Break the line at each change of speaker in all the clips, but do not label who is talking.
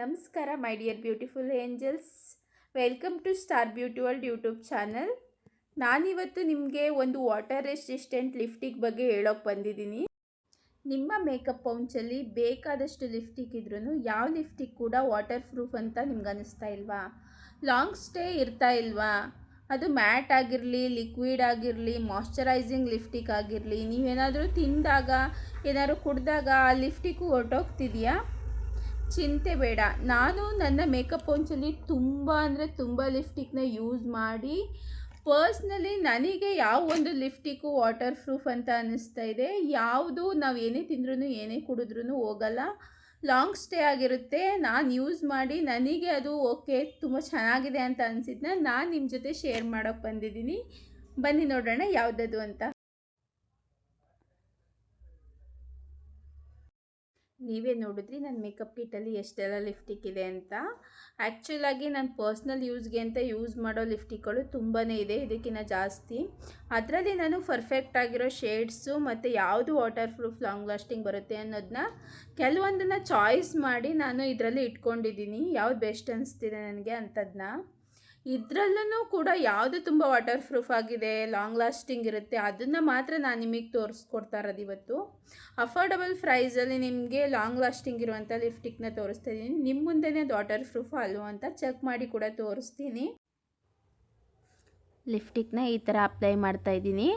ನಮಸ್ಕಾರ my dear beautiful angels welcome to star beauty world YouTube channel ನಾನಿವತ್ತು ನಿಮಗೆ ಒಂದು ವಾಟರ್ ರೆಸಿಸ್ಟೆಂಟ್ ಲಿಫ್ಟಿಕ್ ಬಗ್ಗೆ ಹೇಳೋಕೆ ಬಂದಿದ್ದೀನಿ. ನಿಮ್ಮ ಮೇಕಪ್ ಪೌಂಚಲ್ಲಿ ಬೇಕಾದಷ್ಟು ಲಿಫ್ಟಿಕ್ ಇದ್ರೂ ಯಾವ ಲಿಫ್ಟಿಕ್ ಕೂಡ ವಾಟರ್ ಪ್ರೂಫ್ ಅಂತ ನಿಮ್ಗೆ ಅನ್ನಿಸ್ತಾ ಇಲ್ವಾ? ಲಾಂಗ್ ಸ್ಟೇ ಇರ್ತಾ ಇಲ್ವಾ? ಅದು ಮ್ಯಾಟ್ ಆಗಿರಲಿ ಲಿಕ್ವಿಡ್ ಆಗಿರಲಿ ಮಾಯ್ಚರೈಸಿಂಗ್ ಲಿಫ್ಟಿಕ್ ಆಗಿರಲಿ, ನೀವೇನಾದರೂ ತಿಂದಾಗ, ಏನಾದರೂ ಕುಡಿದಾಗ ಆ ಲಿಫ್ಟಿಕ್ಕು ಹೊರ್ಟೋಗ್ತಿದೆಯಾ ಚಿಂತೆ ಬೇಡ. ನಾನು ನನ್ನ ಮೇಕಪ್ ಪೌಂಚಲ್ಲಿ ತುಂಬ ಅಂದರೆ ತುಂಬ ಲಿಫ್ಟಿಕ್ನ ಯೂಸ್ ಮಾಡಿ ಪರ್ಸ್ನಲಿ ನನಗೆ ಯಾವ ಒಂದು ಲಿಫ್ಟಿಕ್ಕು ವಾಟರ್ ಪ್ರೂಫ್ ಅಂತ ಅನ್ನಿಸ್ತಾ ಇದೆ. ಯಾವುದು ನಾವು ಏನೇ ತಿಂದ್ರೂ ಏನೇ ಕುಡಿದ್ರೂ ಹೋಗಲ್ಲ. ಲಾಂಗ್ ಸ್ಟೇ ಆಗಿರುತ್ತೆ. ನಾನು ಯೂಸ್ ಮಾಡಿ ನನಗೆ ಅದು ಓಕೆ ತುಂಬ ಚೆನ್ನಾಗಿದೆ ಅಂತ ಅನಿಸಿದ್ನ ನಾನು ನಿಮ್ಮ ಜೊತೆ ಶೇರ್ ಮಾಡೋಕ್ಕೆ ಬಂದಿದ್ದೀನಿ. ಬನ್ನಿ ನೋಡೋಣ ಯಾವುದದು ಅಂತ. ನೀವೇ ನೋಡಿದ್ರಿ ನನ್ನ ಮೇಕಪ್ ಕಿಟ್ಟಲ್ಲಿ ಎಷ್ಟೆಲ್ಲ ಲಿಫ್ಟಿಕ್ ಇದೆ ಅಂತ. ಆ್ಯಕ್ಚುಲಾಗಿ ನಾನು ಪರ್ಸ್ನಲ್ ಯೂಸ್ಗೆ ಅಂತ ಯೂಸ್ ಮಾಡೋ ಲಿಫ್ಟಿಕ್ಗಳು ತುಂಬಾ ಇದೆ ಇದಕ್ಕಿಂತ ಜಾಸ್ತಿ. ಅದರಲ್ಲಿ ನಾನು ಪರ್ಫೆಕ್ಟ್ ಆಗಿರೋ ಶೇಡ್ಸು ಮತ್ತು ಯಾವುದು ವಾಟರ್ ಪ್ರೂಫ್ ಲಾಂಗ್ ಲಾಸ್ಟಿಂಗ್ ಬರುತ್ತೆ ಅನ್ನೋದನ್ನ ಕೆಲವೊಂದನ್ನು ಚಾಯ್ಸ್ ಮಾಡಿ ನಾನು ಇದರಲ್ಲಿ ಇಟ್ಕೊಂಡಿದ್ದೀನಿ. ಯಾವ್ದು ಬೆಸ್ಟ್ ಅನಿಸ್ತಿದೆ ನನಗೆ ಅಂಥದ್ದನ್ನ ಇದರಲ್ಲೂ ಕೂಡ ಯಾವುದು ತುಂಬ ವಾಟರ್ ಪ್ರೂಫ್ ಆಗಿದೆ ಲಾಂಗ್ ಲಾಸ್ಟಿಂಗ್ ಇರುತ್ತೆ, ಅದನ್ನು ಮಾತ್ರ ನಾನು ನಿಮಗೆ ತೋರಿಸ್ಕೊಡ್ತಾ ಇರೋದು ಇವತ್ತು. ಅಫೋರ್ಡಬಲ್ ಪ್ರೈಸಲ್ಲಿ ನಿಮಗೆ ಲಾಂಗ್ ಲಾಸ್ಟಿಂಗ್ ಇರುವಂಥ ಲಿಫ್ಟಿಕ್ನ ತೋರಿಸ್ತಾ ಇದ್ದೀನಿ. ನಿಮ್ಮ ಮುಂದೆನೇ ಅದು ವಾಟರ್ ಪ್ರೂಫ್ ಅಲ್ವೋ ಅಂತ ಚೆಕ್ ಮಾಡಿ ಕೂಡ ತೋರಿಸ್ತೀನಿ. ಲಿಫ್ಟಿಕ್ನ ಈ ಥರ ಅಪ್ಲೈ ಮಾಡ್ತಾ ಇದ್ದೀನಿ.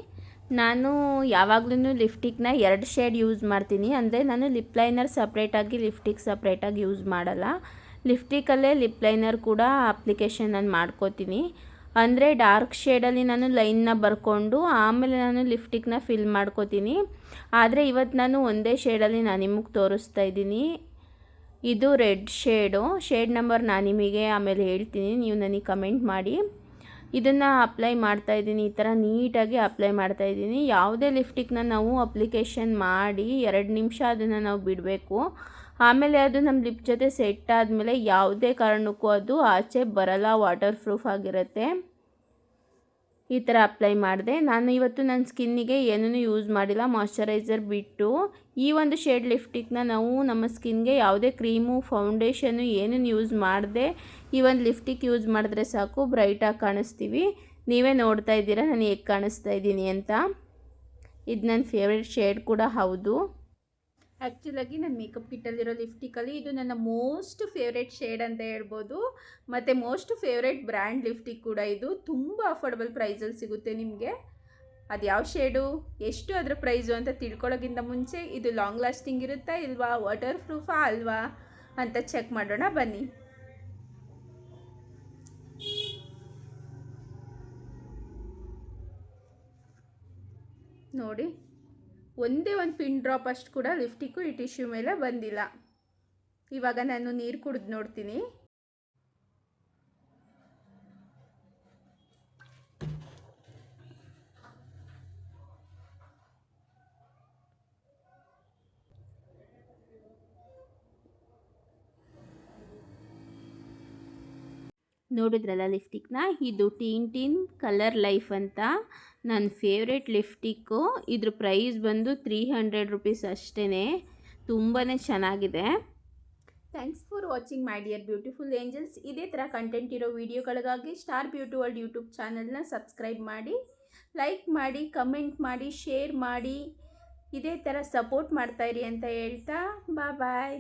ನಾನು ಯಾವಾಗಲೂ ಲಿಫ್ಟಿಕ್ನ ಎರಡು ಶೇಡ್ ಯೂಸ್ ಮಾಡ್ತೀನಿ. ಅಂದರೆ ನಾನು ಲಿಪ್ ಲೈನರ್ ಸಪ್ರೇಟಾಗಿ ಲಿಫ್ಟಿಕ್ ಸಪ್ರೇಟಾಗಿ ಯೂಸ್ ಮಾಡಲ್ಲ. ಲಿಫ್ಟಿಕಲ್ಲೇ ಲಿಪ್ ಲೈನರ್ ಕೂಡ ಅಪ್ಲಿಕೇಶನ್ ನಾನು ಮಾಡ್ಕೋತೀನಿ. ಅಂದರೆ ಡಾರ್ಕ್ ಶೇಡಲ್ಲಿ ನಾನು ಲೈನ್ನ ಬರ್ಕೊಂಡು ಆಮೇಲೆ ನಾನು ಲಿಫ್ಟಿಕ್ನ ಫಿಲ್ ಮಾಡ್ಕೋತೀನಿ. ಆದರೆ ಇವತ್ತು ನಾನು ಒಂದೇ ಶೇಡಲ್ಲಿ ನಾನು ನಿಮಗೆ ತೋರಿಸ್ತಾ ಇದ್ದೀನಿ. ಇದು ರೆಡ್ ಶೇಡು. ಶೇಡ್ ನಂಬರ್ ನಾನು ನಿಮಗೆ ಆಮೇಲೆ ಹೇಳ್ತೀನಿ. ನೀವು ನನಗೆ ಕಮೆಂಟ್ ಮಾಡಿ. ಇದನ್ನು ಅಪ್ಲೈ ಮಾಡ್ತಾ ಇದ್ದೀನಿ, ಈ ಥರ ನೀಟಾಗಿ ಅಪ್ಲೈ ಮಾಡ್ತಾ ಇದ್ದೀನಿ. ಯಾವುದೇ ಲಿಫ್ಟಿಕ್ನ ನಾವು ಅಪ್ಲಿಕೇಶನ್ ಮಾಡಿ ಎರಡು ನಿಮಿಷ ಅದನ್ನು ನಾವು ಬಿಡಬೇಕು. ಆಮೇಲೆ ಅದು ನಮ್ಮ ಲಿಪ್ ಜೊತೆ ಸೆಟ್ ಆದಮೇಲೆ ಯಾವುದೇ ಕಾರಣಕ್ಕೂ ಅದು ಆಚೆ ಬರಲ್ಲ ವಾಟರ್ ಪ್ರೂಫ್ ಆಗಿರುತ್ತೆ. ಈ ಥರ ಅಪ್ಲೈ ಮಾಡಿದೆ. ನಾನು ಇವತ್ತು ನನ್ನ ಸ್ಕಿನ್ನಿಗೆ ಏನೂ ಯೂಸ್ ಮಾಡಿಲ್ಲ. ಮಾಯಶ್ಚರೈಸರ್ ಬಿಟ್ಟು ಈ ಒಂದು ಶೇಡ್ ಲಿಫ್ಟಿಕ್ನ ನಾವು ನಮ್ಮ ಸ್ಕಿನ್ಗೆ ಯಾವುದೇ ಕ್ರೀಮು ಫೌಂಡೇಶನು ಏನೂ ಯೂಸ್ ಮಾಡದೆ ಈ ಒಂದು ಲಿಫ್ಟಿಕ್ ಯೂಸ್ ಮಾಡಿದ್ರೆ ಸಾಕು. ಬ್ರೈಟಾಗಿ ಕಾಣಿಸ್ತೀವಿ. ನೀವೇ ನೋಡ್ತಾ ಇದ್ದೀರಾ. ನಾನು ಹೇಗೆ ಕಾಣಿಸ್ತಾ ಇದ್ದೀನಿ ಅಂತ. ಇದು ನನ್ನ ಫೇವ್ರೆಟ್ ಶೇಡ್ ಕೂಡ ಹೌದು. ಆ್ಯಕ್ಚುಲಾಗಿ ನನ್ನ ಮೇಕಪ್ ಕಿಟ್ಟಲ್ಲಿರೋ ಲಿಫ್ಟಿಕಲ್ಲಿ ಇದು ನನ್ನ ಮೋಸ್ಟ್ ಫೇವ್ರೆಟ್ ಶೇಡ್ ಅಂತ ಹೇಳ್ಬೋದು. ಮತ್ತು ಮೋಸ್ಟ್ ಫೇವ್ರೆಟ್ ಬ್ರ್ಯಾಂಡ್ ಲಿಫ್ಟಿಕ್ ಕೂಡ ಇದು. ತುಂಬ ಅಫೋರ್ಡಬಲ್ ಪ್ರೈಸಲ್ಲಿ ಸಿಗುತ್ತೆ ನಿಮಗೆ. ಅದು ಯಾವ ಶೇಡು ಎಷ್ಟು ಅದರ ಪ್ರೈಸು ಅಂತ ತಿಳ್ಕೊಳ್ಳೋಕ್ಕಿಂತ ಮುಂಚೆ ಇದು ಲಾಂಗ್ ಲಾಸ್ಟಿಂಗ್ ಇರುತ್ತಾ ಇಲ್ವಾ ವಾಟರ್ ಪ್ರೂಫಾ ಅಲ್ವಾ ಅಂತ ಚೆಕ್ ಮಾಡೋಣ, ಬನ್ನಿ. ನೋಡಿ. ಒಂದೇ ಒಂದು ಪಿನ್ ಡ್ರಾಪ್ ಅಷ್ಟು ಕೂಡ ಲಿಫ್ಟಿಕ್ಕು ಈ ಟಿಶ್ಯೂ ಮೇಲೆ ಬಂದಿಲ್ಲ. ಇವಾಗ ನಾನು ನೀರು ಕುಡಿದು ನೋಡ್ತೀನಿ. ನೋಡಿದ್ರಲ್ಲ ಲಿಫ್ಟಿಕ್ನ ಇದು ಟೀನ್ ಟೀನ್ ಕಲರ್ ಲೈಫ್ ಅಂತ. ನನ್ನ ಫೇವ್ರೆಟ್ ಲಿಫ್ಟಿಕ್ಕು ಇದ್ರ ಪ್ರೈಸ್ ಬಂದು ತ್ರೀ ಹಂಡ್ರೆಡ್ ರುಪೀಸ್ ಅಷ್ಟೇ ತುಂಬಾ ಚೆನ್ನಾಗಿದೆ. Thanks for watching my dear beautiful angels ಇದೇ ಥರ ಕಂಟೆಂಟ್ ಇರೋ ವೀಡಿಯೋಗಳಿಗಾಗಿ ಸ್ಟಾರ್ ಬ್ಯೂಟಿ ವರ್ಲ್ಡ್ ಯೂಟ್ಯೂಬ್ ಚಾನಲ್ನ ಸಬ್ಸ್ಕ್ರೈಬ್ ಮಾಡಿ ಲೈಕ್ ಮಾಡಿ ಕಮೆಂಟ್ ಮಾಡಿ ಶೇರ್ ಮಾಡಿ. ಇದೇ ಥರ ಸಪೋರ್ಟ್ ಮಾಡ್ತಾಯಿರಿ ಅಂತ ಹೇಳ್ತಾ ಬಾ ಬಾಯ್